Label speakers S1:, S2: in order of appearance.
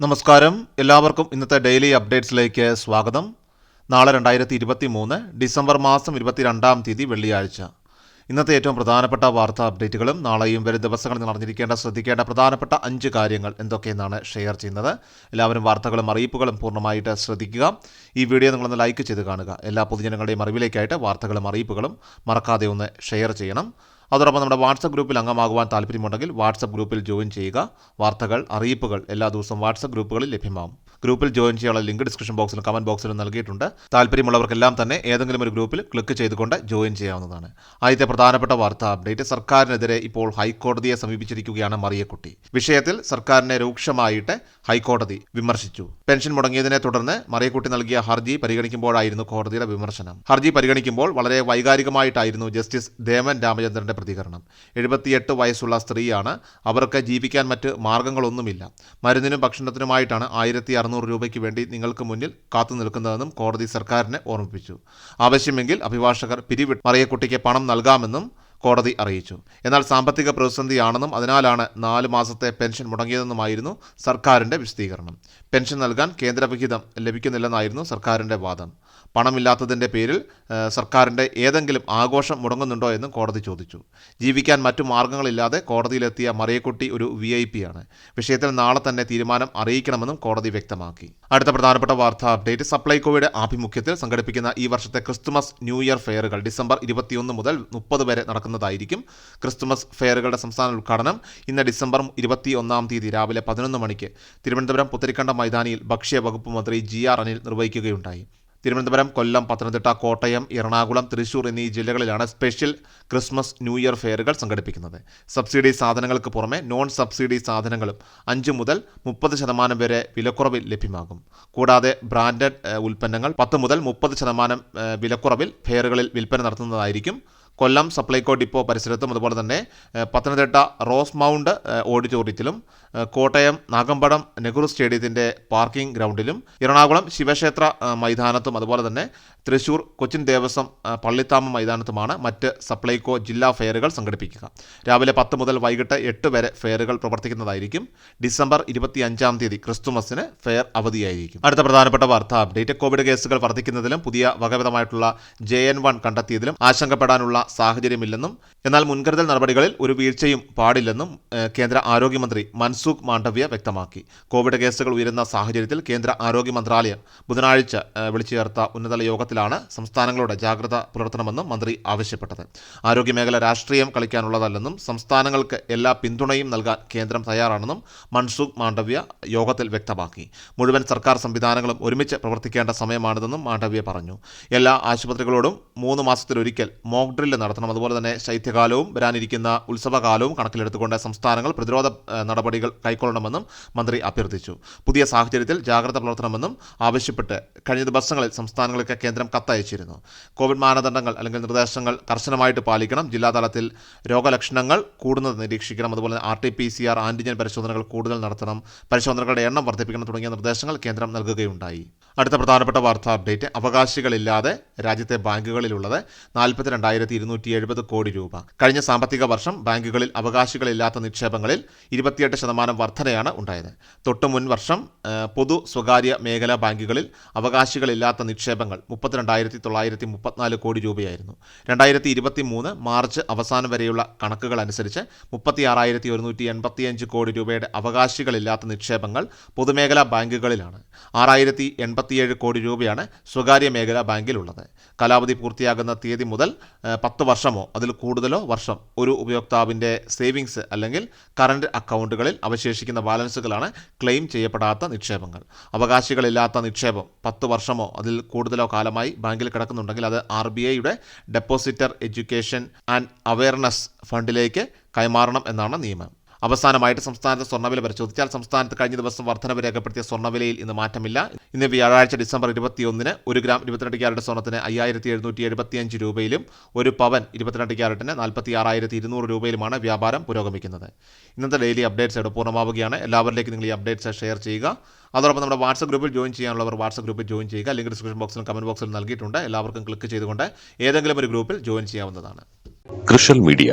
S1: നമസ്കാരം. എല്ലാവർക്കും ഇന്നത്തെ ഡെയിലി അപ്ഡേറ്റ്സിലേക്ക് സ്വാഗതം. നാളെ രണ്ടായിരത്തി ഇരുപത്തി മൂന്ന് ഡിസംബർ മാസം ഇരുപത്തിരണ്ടാം തീയതി വെള്ളിയാഴ്ച. ഇന്നത്തെ ഏറ്റവും പ്രധാനപ്പെട്ട വാർത്താ അപ്ഡേറ്റുകളും നാളെയും വരും ദിവസങ്ങളിൽ നടന്നിരിക്കേണ്ട ശ്രദ്ധിക്കേണ്ട പ്രധാനപ്പെട്ട അഞ്ച് കാര്യങ്ങൾ എന്തൊക്കെയെന്നാണ് ഷെയർ ചെയ്യുന്നത്. എല്ലാവരും വാർത്തകളും അറിയിപ്പുകളും പൂർണമായിട്ട് ശ്രദ്ധിക്കുക. ഈ വീഡിയോ നിങ്ങളൊന്ന് ലൈക്ക് ചെയ്ത് കാണുക. എല്ലാ പൊതുജനങ്ങളുടെയും അറിവിലേക്കായിട്ട് വാർത്തകളും അറിയിപ്പുകളും മറക്കാതെ ഒന്ന് ഷെയർ ചെയ്യണം. അതോടൊപ്പം നമ്മുടെ വാട്സപ്പ് ഗ്രൂപ്പിൽ അംഗമാകുവാൻ താല്പര്യമുണ്ടെങ്കിൽ വാട്സപ്പ് ഗ്രൂപ്പിൽ ജോയിൻ ചെയ്യുക. വാർത്തകൾ അറിയിപ്പുകൾ എല്ലാ ദിവസവും വാട്സപ്പ് ഗ്രൂപ്പുകളിൽ ലഭ്യമാവും. ഗ്രൂപ്പിൽ ജോയിൻ ചെയ്യാനുള്ള ലിങ്ക് ഡിസ്ക്രിപ്ഷൻ ബോക്സിലും കമന്റ് ബോക്സിലും നൽകിയിട്ടുണ്ട്. താല്പര്യമുള്ളവർക്കെല്ലാം തന്നെ ഏതെങ്കിലും ഒരു ഗ്രൂപ്പിൽ ക്ലിക്ക് ചെയ്തുകൊണ്ട് ജോയിൻ ചെയ്യാവുന്നതാണ്. ആദ്യത്തെ പ്രധാനപ്പെട്ട വാർത്താ അപ്ഡേറ്റ് സർക്കാരിനെതിരെ ഇപ്പോൾ ഹൈക്കോടതിയെ സമീപിച്ചിരിക്കുകയാണ് മറിയക്കുട്ടി. വിഷയത്തിൽ സർക്കാരിനെ രൂക്ഷമായിട്ട് ഹൈക്കോടതി വിമർശിച്ചു. പെൻഷൻ മുടങ്ങിയതിനെ തുടർന്ന് മറിയക്കുട്ടി നൽകിയ ഹർജി പരിഗണിക്കുമ്പോഴായിരുന്നു കോടതിയുടെ വിമർശനം. ഹർജി പരിഗണിക്കുമ്പോൾ വളരെ വൈകാരികമായിട്ടായിരുന്നു ജസ്റ്റിസ് ദേവൻ രാമചന്ദ്രന്റെ പ്രതികരണം. എഴുപത്തിയെട്ട് വയസ്സുള്ള സ്ത്രീയാണ് അവർക്ക് ജീവിക്കാൻ മറ്റ് മാർഗങ്ങളൊന്നുമില്ല. മരുന്നിനും ഭക്ഷണത്തിനുമായിട്ടാണ് ആയിരത്തി അറുന്നൂറ് രൂപയ്ക്ക് വേണ്ടി നിങ്ങൾക്ക് മുന്നിൽ കാത്തു നിൽക്കുന്നതെന്നും കോടതി സർക്കാരിനെ ഓർമ്മിപ്പിച്ചു. ആവശ്യമെങ്കിൽ അഭിഭാഷകർ പിരിവിട്ട് മറിയക്കുട്ടിക്ക് പണം നൽകാമെന്നും കോടതി അറിയിച്ചു. എന്നാൽ സാമ്പത്തിക പ്രതിസന്ധിയാണെന്നും അതിനാലാണ് നാല് മാസത്തെ പെൻഷൻ മുടങ്ങിയതെന്നുമായിരുന്നു സർക്കാരിന്റെ വിശദീകരണം. പെൻഷൻ നൽകാൻ കേന്ദ്രവിഹിതം ലഭിക്കുന്നില്ലെന്നായിരുന്നു സർക്കാരിന്റെ വാദം. പണമില്ലാത്തതിന്റെ പേരിൽ സർക്കാരിന്റെ ഏതെങ്കിലും ആഘോഷം മുടങ്ങുന്നുണ്ടോ എന്നും കോടതി ചോദിച്ചു. ജീവിക്കാൻ മറ്റു മാർഗങ്ങളില്ലാതെ കോടതിയിലെത്തിയ മറിയക്കുട്ടി ഒരു വി ഐ പി ആണ്. വിഷയത്തിൽ നാളെ തന്നെ തീരുമാനം അറിയിക്കണമെന്നും കോടതി വ്യക്തമാക്കി. അടുത്ത പ്രധാനപ്പെട്ട വാർത്താ അപ്ഡേറ്റ് സപ്ലൈകോയുടെ ആഭിമുഖ്യത്തിൽ സംഘടിപ്പിക്കുന്ന ഈ വർഷത്തെ ക്രിസ്തുമസ് ന്യൂ ഇയർ ഫെയറുകൾ ഡിസംബർ ഇരുപത്തിയൊന്ന് മുതൽ മുപ്പത് വരെ നടക്കുന്നതായിരിക്കും ക്രിസ്തുമസ് ഫെയറുകളുടെ സംസ്ഥാന ഉദ്ഘാടനം ഇന്ന് ഡിസംബർ ഇരുപത്തി ഒന്നാം തീയതി രാവിലെ പതിനൊന്ന് മണിക്ക്. തിരുവനന്തപുരം പുത്തരിക്കണ്ട മൈതാനിയിൽ ഭക്ഷ്യ വകുപ്പ് മന്ത്രി ജി ആർ അനിൽ നിർവഹിക്കുകയുണ്ടായി. തിരുവനന്തപുരം കൊല്ലം പത്തനംതിട്ട കോട്ടയം എറണാകുളം തൃശൂർ എന്നീ ജില്ലകളിലാണ് സ്പെഷ്യൽ ക്രിസ്മസ് ന്യൂ ഇയർ ഫെയറുകൾ സംഘടിപ്പിക്കുന്നത്. സബ്സിഡി സാധനങ്ങൾക്ക് പുറമെ നോൺ സബ്സിഡി സാധനങ്ങളും അഞ്ച് മുതൽ മുപ്പത് ശതമാനം വരെ വിലക്കുറവിൽ ലഭ്യമാകും. കൂടാതെ ബ്രാൻഡഡ് ഉൽപ്പന്നങ്ങൾ പത്ത് മുതൽ മുപ്പത് ശതമാനം വിലക്കുറവിൽ ഫെയറുകളിൽ വിൽപ്പന നടത്തുന്നതായിരിക്കും കൊല്ലം സപ്ലൈകോ ഡിപ്പോ പരിസരത്തും അതുപോലെ തന്നെ പത്തനംതിട്ട റോസ് മൗണ്ട് ഓഡിറ്റോറിയത്തിലും കോട്ടയം നാഗമ്പടം നെഹ്റു സ്റ്റേഡിയത്തിന്റെ പാർക്കിംഗ് ഗ്രൗണ്ടിലും എറണാകുളം ശിവക്ഷേത്ര മൈതാനത്തും അതുപോലെ തന്നെ തൃശൂർ കൊച്ചിൻ ദേവസ്വം പള്ളിത്താമം മൈതാനത്തുമാണ് മറ്റ് സപ്ലൈകോ ജില്ലാ ഫെയറുകൾ സംഘടിപ്പിക്കുക. രാവിലെ പത്ത് മുതൽ വൈകിട്ട് എട്ട് വരെ ഫെയറുകൾ പ്രവർത്തിക്കുന്നതായിരിക്കും. ഡിസംബർ ഇരുപത്തി അഞ്ചാം തീയതി ക്രിസ്തുമസിന് ഫെയർ അവധിയായിരിക്കും. അടുത്ത പ്രധാനപ്പെട്ട വാർത്ത അപ്ഡേറ്റ് കോവിഡ് കേസുകൾ വർദ്ധിക്കുന്നതിലും പുതിയ വകവിധമായിട്ടുള്ള ജെ എൻ വൺ കണ്ടെത്തിയതിലും ആശങ്കപ്പെടാനുള്ള സാഹചര്യമില്ലെന്നും എന്നാൽ മുൻകരുതൽ നടപടികളിൽ ഒരു വീഴ്ചയും പാടില്ലെന്നും കേന്ദ്ര ആരോഗ്യമന്ത്രി മൻസുഖ് മാണ്ഡവ്യ വ്യക്തമാക്കി. കോവിഡ് കേസുകൾ ഉയരുന്ന സാഹചര്യത്തിൽ കേന്ദ്ര ആരോഗ്യ മന്ത്രാലയം ബുധനാഴ്ച വിളിച്ചു ചേർത്ത ഉന്നതതല യോഗത്തിലാണ് സംസ്ഥാനങ്ങളോട് ജാഗ്രത പുലർത്തണമെന്നും മന്ത്രി ആവശ്യപ്പെട്ടത്. ആരോഗ്യമേഖല രാഷ്ട്രീയം കളിക്കാനുള്ളതല്ലെന്നും സംസ്ഥാനങ്ങൾക്ക് എല്ലാ പിന്തുണയും നൽകാൻ കേന്ദ്രം തയ്യാറാണെന്നും മൻസുഖ് മാണ്ഡവ്യ യോഗത്തിൽ വ്യക്തമാക്കി. മുഴുവൻ സർക്കാർ സംവിധാനങ്ങളും ഒരുമിച്ച് പ്രവർത്തിക്കേണ്ട സമയമാണിതെന്നും മാണ്ഡവ്യ പറഞ്ഞു. എല്ലാ ആശുപത്രികളോടും മൂന്ന് മാസത്തിലൊരിക്കൽ മോക്ക് ഡ്രില്ല് നടത്തണം. അതുപോലെ തന്നെ ശൈത്യകാലവും വരാനിരിക്കുന്ന ഉത്സവകാലവും കണക്കിലെടുത്തുകൊണ്ട് സംസ്ഥാനങ്ങൾ പ്രതിരോധ നടപടികൾ കൈക്കൊള്ളണമെന്നും മന്ത്രി അഭ്യർത്ഥിച്ചു. പുതിയ സാഹചര്യത്തിൽ ജാഗ്രത പുലർത്തണമെന്നും ആവശ്യപ്പെട്ട് കഴിഞ്ഞ ദിവസങ്ങളിൽ സംസ്ഥാനങ്ങൾക്ക് കേന്ദ്രം കത്തയച്ചിരുന്നു. കോവിഡ് മാനദണ്ഡങ്ങൾ അല്ലെങ്കിൽ നിർദ്ദേശങ്ങൾ കർശനമായിട്ട് പാലിക്കണം. ജില്ലാതലത്തിൽ രോഗലക്ഷണങ്ങൾ കൂടുന്നത് നിരീക്ഷിക്കണം. അതുപോലെ R T P C R antigen പരിശോധനകൾ കൂടുതൽ നടത്തണം. പരിശോധനകളുടെ എണ്ണം വർദ്ധിപ്പിക്കണം തുടങ്ങിയ നിർദ്ദേശങ്ങൾ കേന്ദ്രം നൽകുകയുണ്ടായി. അടുത്ത പ്രധാനപ്പെട്ട വാർത്താ അപ്ഡേറ്റ്. അവകാശികളില്ലാതെ രാജ്യത്തെ ബാങ്കുകളിലുള്ളത് നാൽപ്പത്തി രണ്ടായിരത്തി ഇരുന്നൂറ്റി എഴുപത് കോടി രൂപ. കഴിഞ്ഞ സാമ്പത്തിക വർഷം ബാങ്കുകളിൽ അവകാശികളില്ലാത്ത നിക്ഷേപങ്ങളിൽ ഇരുപത്തിയെട്ട് ശതമാനം വർധനയാണ് ഉണ്ടായത്. തൊട്ടു മുൻ വർഷം പൊതു സ്വകാര്യ മേഖലാ ബാങ്കുകളിൽ അവകാശികളില്ലാത്ത നിക്ഷേപങ്ങൾ മുപ്പത്തിരണ്ടായിരത്തി തൊള്ളായിരത്തി മുപ്പത്തിനാല് കോടി രൂപയായിരുന്നു. രണ്ടായിരത്തി ഇരുപത്തി മൂന്ന് മാർച്ച് അവസാനം വരെയുള്ള കണക്കുകൾ അനുസരിച്ച് മുപ്പത്തി ആറായിരത്തി ഒരുന്നൂറ്റി എൺപത്തിയഞ്ച് കോടി രൂപയുടെ അവകാശികളില്ലാത്ത നിക്ഷേപങ്ങൾ പൊതുമേഖലാ ബാങ്കുകളിലാണ്. ആറായിരത്തി എൺപത്തിയേഴ് കോടി രൂപയാണ് സ്വകാര്യ മേഖലാ ബാങ്കിലുള്ളത്. കാലാവധി പൂർത്തിയാകുന്ന തീയതി മുതൽ പത്ത് വർഷമോ അതിൽ കൂടുതലോ വർഷം ഒരു ഉപയോക്താവിന്റെ സേവിങ്സ് അല്ലെങ്കിൽ കറണ്ട് അക്കൗണ്ടുകളിൽ അവശേഷിക്കുന്ന ബാലൻസുകളാണ് ക്ലെയിം ചെയ്യപ്പെടാത്ത നിക്ഷേപങ്ങൾ. അവകാശികളില്ലാത്ത നിക്ഷേപം പത്ത് വർഷമോ അതിൽ കൂടുതലോ കാലമായി ബാങ്കിൽ കിടക്കുന്നുണ്ടെങ്കിൽ അത് ആർ ബി ഐയുടെ ഡെപ്പോസിറ്റർ എഡ്യൂക്കേഷൻ ആൻഡ് അവയർനെസ് ഫണ്ടിലേക്ക് കൈമാറണം എന്നാണ് നിയമം. അവസാനമായിട്ട് സംസ്ഥാനത്തെ സ്വർണവില പരിശോധിച്ചാൽ സംസ്ഥാനത്ത് കഴിഞ്ഞ ദിവസം വർധനവ് രേഖപ്പെടുത്തിയ സ്വർണവിലയിൽ ഇന്ന് മാറ്റമില്ല. ഇന്ന് വ്യാഴാഴ്ച ഡിസംബർ ഇരുപത്തിയൊന്നിന് ഒരു ഗ്രാം ഇരുപത്തിരണ്ട് ക്യാരറ്റ് സ്വർണത്തിന് അയ്യായിരത്തി എഴുന്നൂറ്റി എഴുപത്തിയഞ്ച് രൂപയിലും ഒരു പവൻ ഇരുപത്തിരണ്ട് ക്യാരറ്റിന് നാൽപ്പത്തി ആറായിരത്തി ഇരുന്നൂറ് രൂപയിലുമാണ് വ്യാപാരം പുരോഗമിക്കുന്നത്. ഇന്നത്തെ ഡെയിലി അപ്ഡേറ്റ്സ് ഇവിടെ പൂർണമാവുകയാണ്. എല്ലാവരിലേക്കും നിങ്ങൾ ഈ അപ്ഡേറ്റ്സ് ഷെയർ ചെയ്യുക. അതോടൊപ്പം നമ്മുടെ വാട്സപ്പ് ഗ്രൂപ്പിൽ ജോയിൻ ചെയ്യാനുള്ളവർ വാട്സപ്പ് ഗ്രൂപ്പിൽ ജോയിൻ ചെയ്യുക. ലിങ്ക് ഡിസ്ക്രിപ്ഷൻ ബോക്സിലും കമന്റ് ബോക്സിലും നൽകിയിട്ടുണ്ട്. എല്ലാവർക്കും ക്ലിക്ക് ചെയ്തുകൊണ്ട് ഏതെങ്കിലും ഒരു ഗ്രൂപ്പിൽ ജോയിൻ ചെയ്യാവുന്നതാണ്.
S2: കൃഷൽ മീഡിയ